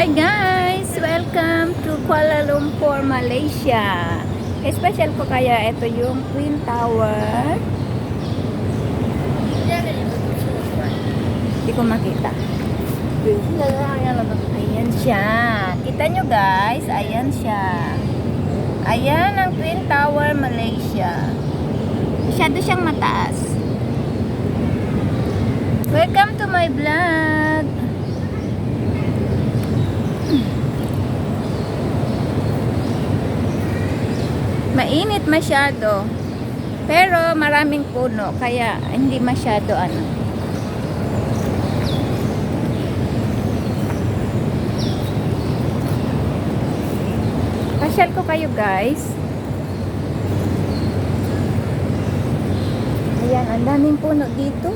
Hi guys! Welcome to Kuala Lumpur, Malaysia. Special ko kaya ito yung Twin Tower. Hindi ko makita. Ayan siya. Kita nyo guys, ayan siya. Ayan ang Twin Tower, Malaysia. Masyado siyang mataas. Welcome to my vlog. Mainit masyado. Pero maraming puno kaya hindi masyado ano. Pasyal ko kayo guys. Ayan, ang daming puno dito.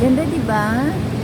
Ganda, di ba?